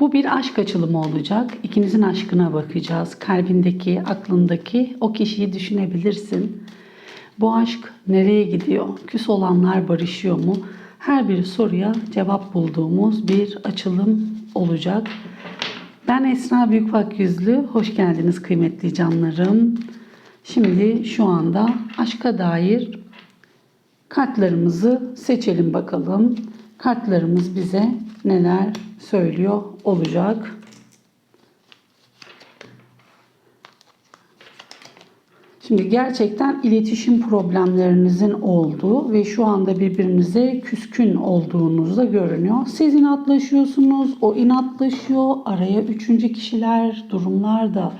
Bu bir aşk açılımı olacak. İkinizin aşkına bakacağız. Kalbindeki, aklındaki o kişiyi düşünebilirsin. Bu aşk nereye gidiyor? Küs olanlar barışıyor mu? Her bir soruya cevap bulduğumuz bir açılım olacak. Ben Esra Büyükbak Yüzlü. Hoş geldiniz kıymetli canlarım. Şimdi şu anda aşka dair kartlarımızı seçelim bakalım. Kartlarımız bize neler söylüyor olacak. Şimdi gerçekten iletişim problemlerinizin olduğu ve şu anda birbirinize küskün olduğunuz da görünüyor. Siz inatlaşıyorsunuz, o inatlaşıyor, araya üçüncü kişiler, durumlar da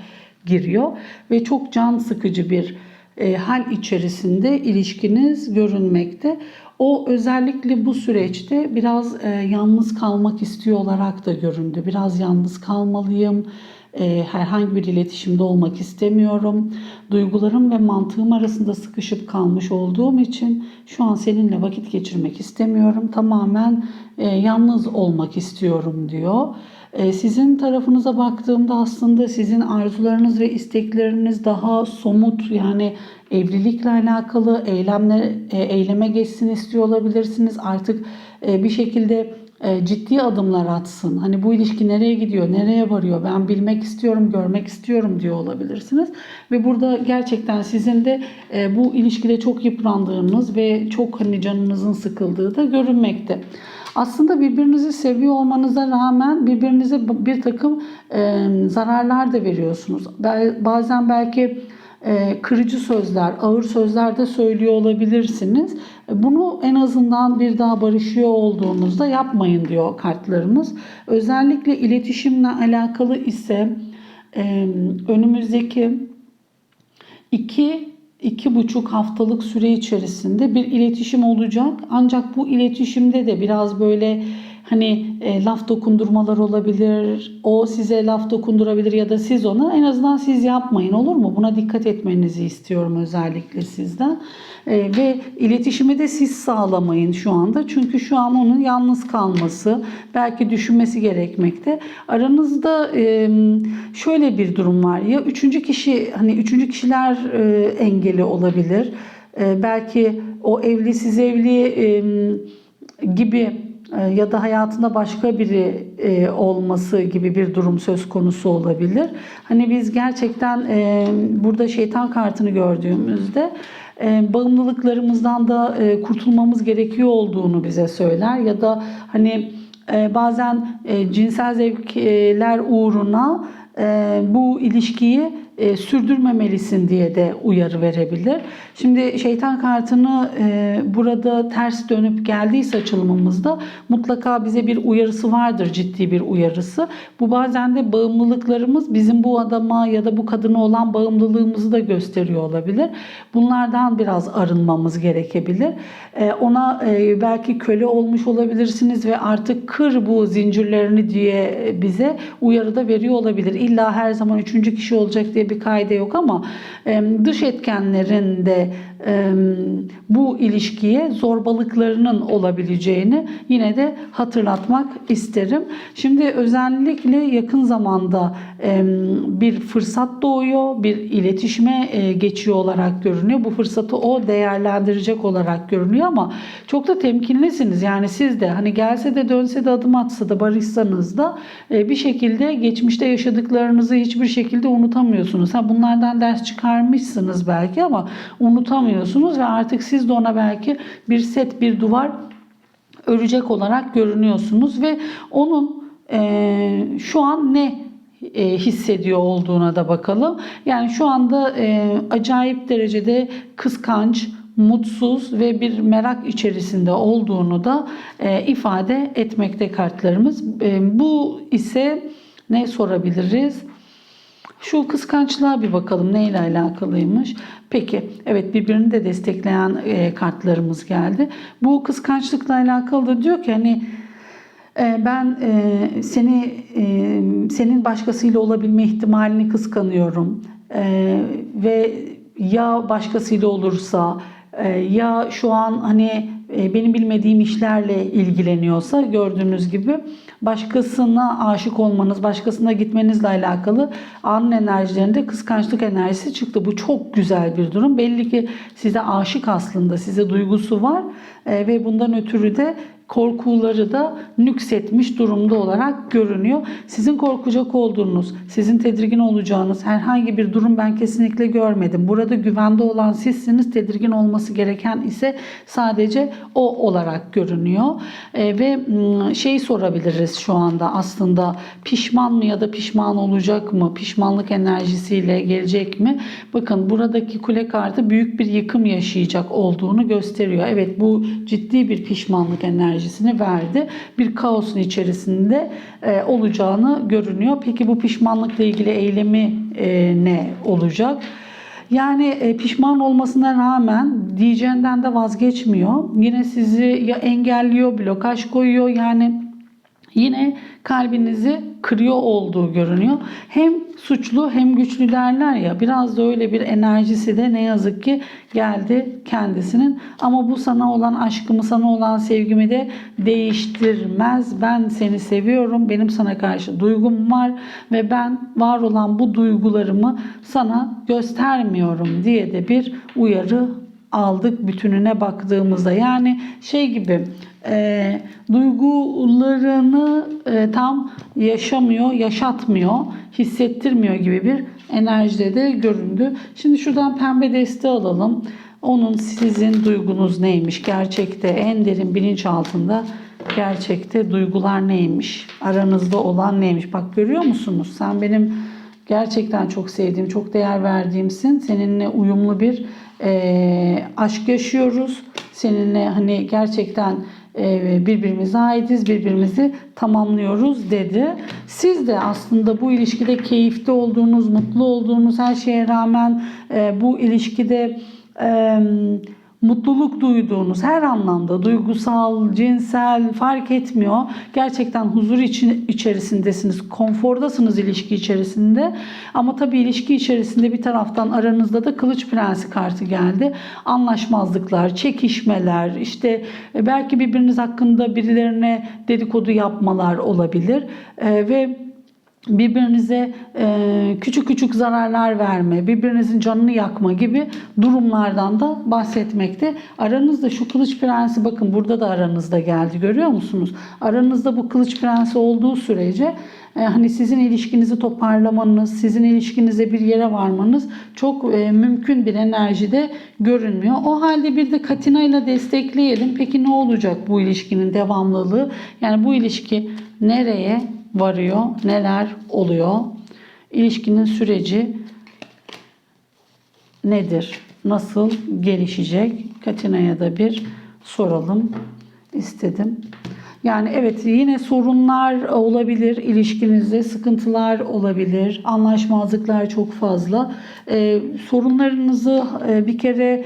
giriyor ve çok can sıkıcı bir e, hal içerisinde ilişkiniz görünmekte. O özellikle bu süreçte biraz e, yalnız kalmak istiyor olarak da göründü. Biraz yalnız kalmalıyım. E, herhangi bir iletişimde olmak istemiyorum. Duygularım ve mantığım arasında sıkışıp kalmış olduğum için şu an seninle vakit geçirmek istemiyorum. Tamamen e, yalnız olmak istiyorum diyor. E, Sizin tarafınıza baktığımda aslında sizin arzularınız ve istekleriniz daha somut yani evlilikle alakalı eylemler e, eyleme geçsin istiyor olabilirsiniz. Artık e, bir şekilde e, ciddi adımlar atsın. Hani bu ilişki nereye gidiyor, nereye varıyor ben bilmek istiyorum, görmek istiyorum diyor olabilirsiniz. Ve burada gerçekten sizin de bu ilişkide çok yıprandığınız ve çok hani canınızın sıkıldığı da görünmekte. Aslında birbirinizi seviyor olmanıza rağmen birbirinize bir takım e, zararlar da veriyorsunuz. Bazen belki kırıcı sözler, ağır sözler de söylüyor olabilirsiniz. Bunu en azından bir daha barışıyor olduğunuzda yapmayın diyor kartlarımız. Özellikle iletişimle alakalı ise önümüzdeki iki iki buçuk haftalık süre içerisinde bir iletişim olacak. Ancak bu iletişimde de biraz böyle hani e, laf dokundurmalar olabilir. O size laf dokundurabilir ya da siz ona. En azından siz yapmayın olur mu? Buna dikkat etmenizi istiyorum özellikle sizden. E, ve iletişimi de siz sağlamayın şu anda. Çünkü şu an onun yalnız kalması, belki düşünmesi gerekmekte. Aranızda e, şöyle bir durum var. Ya üçüncü kişi hani üçüncü kişiler e, engeli olabilir. E, belki o evli siz evli e, gibi ya da hayatında başka biri e, olması gibi bir durum söz konusu olabilir. Hani biz gerçekten e, burada şeytan kartını gördüğümüzde e, bağımlılıklarımızdan da e, kurtulmamız gerekiyor olduğunu bize söyler ya da hani e, bazen e, cinsel zevkler uğruna e, bu ilişkiyi e, sürdürmemelisin diye de uyarı verebilir. Şimdi şeytan kartını e, burada ters dönüp geldiyse açılımımızda mutlaka bize bir uyarısı vardır, ciddi bir uyarısı. Bu bazen de bağımlılıklarımız bizim bu adama ya da bu kadına olan bağımlılığımızı da gösteriyor olabilir. Bunlardan biraz arınmamız gerekebilir. E, ona e, belki köle olmuş olabilirsiniz ve artık kır bu zincirlerini diye bize uyarı da veriyor olabilir. İlla her zaman üçüncü kişi olacak diye bir kaide yok ama dış etkenlerin de bu ilişkiye zorbalıklarının olabileceğini yine de hatırlatmak isterim. Şimdi özellikle yakın zamanda bir fırsat doğuyor, bir iletişime e, geçiyor olarak görünüyor. Bu fırsatı o değerlendirecek olarak görünüyor ama çok da temkinlisiniz. Yani siz de hani gelse de dönse de adım atsa da barışsanız da e, bir şekilde geçmişte yaşadıklarınızı hiçbir şekilde unutamıyorsunuz. Ha bunlardan ders çıkarmışsınız belki ama unutamıyorsunuz ve artık siz de ona belki bir set, bir duvar örecek olarak görünüyorsunuz ve onun e, şu an ne e, hissediyor olduğuna da bakalım. Yani şu anda e, acayip derecede kıskanç, mutsuz ve bir merak içerisinde olduğunu da e, ifade etmekte kartlarımız. E, bu ise ne sorabiliriz? Şu kıskançlığa bir bakalım neyle alakalıymış. Peki evet birbirini de destekleyen e, kartlarımız geldi. Bu kıskançlıkla alakalı da diyor ki hani e, ben e, seni e, senin başkasıyla olabilme ihtimalini kıskanıyorum E, ve ya başkasıyla olursa e, ya şu an hani benim bilmediğim işlerle ilgileniyorsa gördüğünüz gibi başkasına aşık olmanız, başkasına gitmenizle alakalı anın enerjilerinde kıskançlık enerjisi çıktı. Bu çok güzel bir durum. Belli ki size aşık aslında, size duygusu var e, ve bundan ötürü de korkuları da nüksetmiş durumda olarak görünüyor. Sizin korkacak olduğunuz, sizin tedirgin olacağınız herhangi bir durum ben kesinlikle görmedim. Burada güvende olan sizsiniz, tedirgin olması gereken ise sadece o olarak görünüyor. E, ve şey sorabiliriz şu anda aslında pişman mı ya da pişman olacak mı? Pişmanlık enerjisiyle gelecek mi? Bakın buradaki kule kartı büyük bir yıkım yaşayacak olduğunu gösteriyor. Evet bu ciddi bir pişmanlık enerjisini verdi. Bir kaosun içerisinde e, olacağını görünüyor. Peki bu pişmanlıkla ilgili eylemi e, ne olacak? Yani e, pişman olmasına rağmen diyeceğinden de vazgeçmiyor. Yine sizi ya engelliyor, blokaj koyuyor. Yani yine kalbinizi kırıyor olduğu görünüyor. Hem suçlu hem güçlü derler ya biraz da öyle bir enerjisi de ne yazık ki geldi kendisinin. Ama bu sana olan aşkımı, sana olan sevgimi de değiştirmez. Ben seni seviyorum. Benim sana karşı duygum var ve ben var olan bu duygularımı sana göstermiyorum diye de bir uyarı aldık bütününe baktığımızda. Yani şey gibi e, duygularını e, tam yaşamıyor, yaşatmıyor, hissettirmiyor gibi bir enerjide de göründü. Şimdi şuradan pembe desteği alalım. Onun sizin duygunuz neymiş? Gerçekte en derin bilinç altında gerçekte duygular neymiş? Aranızda olan neymiş? Bak görüyor musunuz? Sen benim gerçekten çok sevdiğim, çok değer verdiğimsin. Seninle uyumlu bir e, aşk yaşıyoruz. Seninle hani gerçekten e, birbirimize aitiz, birbirimizi tamamlıyoruz dedi. Siz de aslında bu ilişkide keyifli olduğunuz, mutlu olduğunuz her şeye rağmen e, bu ilişkide e, mutluluk duyduğunuz her anlamda duygusal, cinsel fark etmiyor. Gerçekten huzur için içerisindesiniz. Konfordasınız ilişki içerisinde. Ama tabii ilişki içerisinde bir taraftan aranızda da kılıç prensi kartı geldi. Anlaşmazlıklar, çekişmeler, işte e, belki birbiriniz hakkında birilerine dedikodu yapmalar olabilir. Ee, ve birbirinize e, küçük küçük zararlar verme, birbirinizin canını yakma gibi durumlardan da bahsetmekte. Aranızda şu kılıç prensi bakın burada da aranızda geldi görüyor musunuz? Aranızda bu kılıç prensi olduğu sürece e, hani sizin ilişkinizi toparlamanız, sizin ilişkinize bir yere varmanız çok e, mümkün bir enerjide görünmüyor. O halde bir de Katina ile destekleyelim. Peki ne olacak bu ilişkinin devamlılığı? Yani bu ilişki nereye varıyor, neler oluyor, ilişkinin süreci nedir, nasıl gelişecek? Katina'ya da bir soralım istedim. Yani evet yine sorunlar olabilir ilişkinizde, sıkıntılar olabilir, anlaşmazlıklar çok fazla. Ee, sorunlarınızı e, bir kere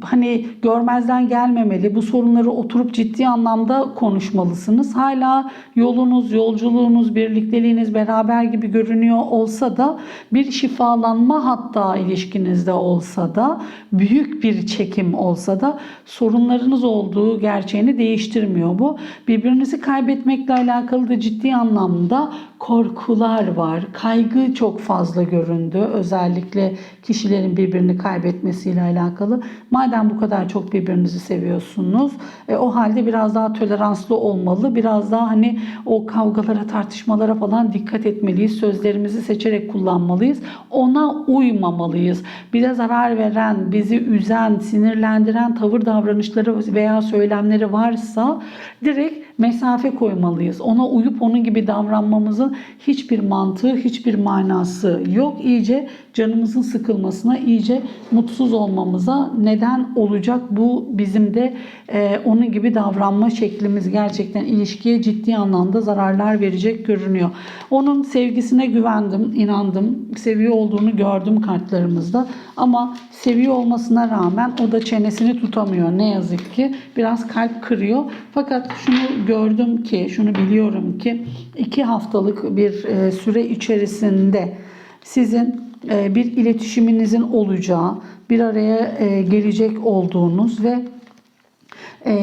hani görmezden gelmemeli. Bu sorunları oturup ciddi anlamda konuşmalısınız. Hala yolunuz, yolculuğunuz, birlikteliğiniz beraber gibi görünüyor olsa da bir şifalanma hatta ilişkinizde olsa da büyük bir çekim olsa da sorunlarınız olduğu gerçeğini değiştirmiyor bu. Birbirinizi kaybetmekle alakalı da ciddi anlamda korkular var. Kaygı çok fazla göründü. Özellikle kişilerin birbirini kaybetmesiyle alakalı. Madem bu kadar çok birbirinizi seviyorsunuz, e, o halde biraz daha toleranslı olmalı. Biraz daha hani o kavgalara, tartışmalara falan dikkat etmeliyiz. Sözlerimizi seçerek kullanmalıyız. Ona uymamalıyız. Bize zarar veren, bizi üzen, sinirlendiren tavır davranışları veya söylemleri varsa direkt mesafe koymalıyız. Ona uyup onun gibi davranmamızın hiçbir mantığı, hiçbir manası yok. İyice canımızın sıkılmasına, iyice mutsuz olmamıza neden olacak. Bu bizim de e, onun gibi davranma şeklimiz gerçekten ilişkiye ciddi anlamda zararlar verecek görünüyor. Onun sevgisine güvendim, inandım. Seviyor olduğunu gördüm kartlarımızda. Ama seviyor olmasına rağmen o da çenesini tutamıyor ne yazık ki. Biraz kalp kırıyor. Fakat şunu gördüm ki, şunu biliyorum ki iki haftalık bir e, süre içerisinde sizin e, bir iletişiminizin olacağı, bir araya e, gelecek olduğunuz ve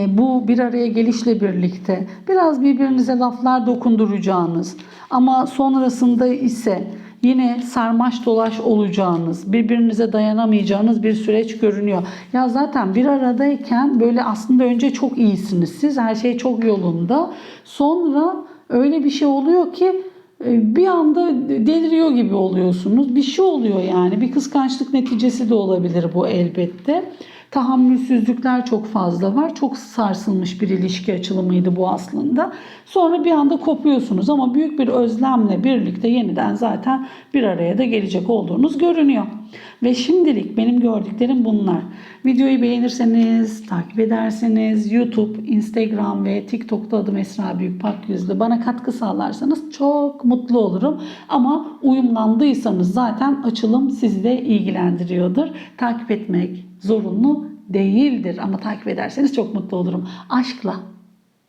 bu bir araya gelişle birlikte biraz birbirinize laflar dokunduracağınız ama sonrasında ise yine sarmaş dolaş olacağınız, birbirinize dayanamayacağınız bir süreç görünüyor. Ya zaten bir aradayken böyle aslında önce çok iyisiniz siz, her şey çok yolunda. Sonra öyle bir şey oluyor ki e, bir anda deliriyor gibi oluyorsunuz. Bir şey oluyor yani. Bir kıskançlık neticesi de olabilir bu elbette. Tahammülsüzlükler çok fazla var. Çok sarsılmış bir ilişki açılımıydı bu aslında. Sonra bir anda kopuyorsunuz ama büyük bir özlemle birlikte yeniden zaten bir araya da gelecek olduğunuz görünüyor. Ve şimdilik benim gördüklerim bunlar. Videoyu beğenirseniz, takip ederseniz, YouTube, Instagram ve TikTok'ta adım Esra Büyükpak Yüzlü bana katkı sağlarsanız çok mutlu olurum. Ama uyumlandıysanız zaten açılım sizi de ilgilendiriyordur. Takip etmek zorunlu değildir ama takip ederseniz çok mutlu olurum. Aşkla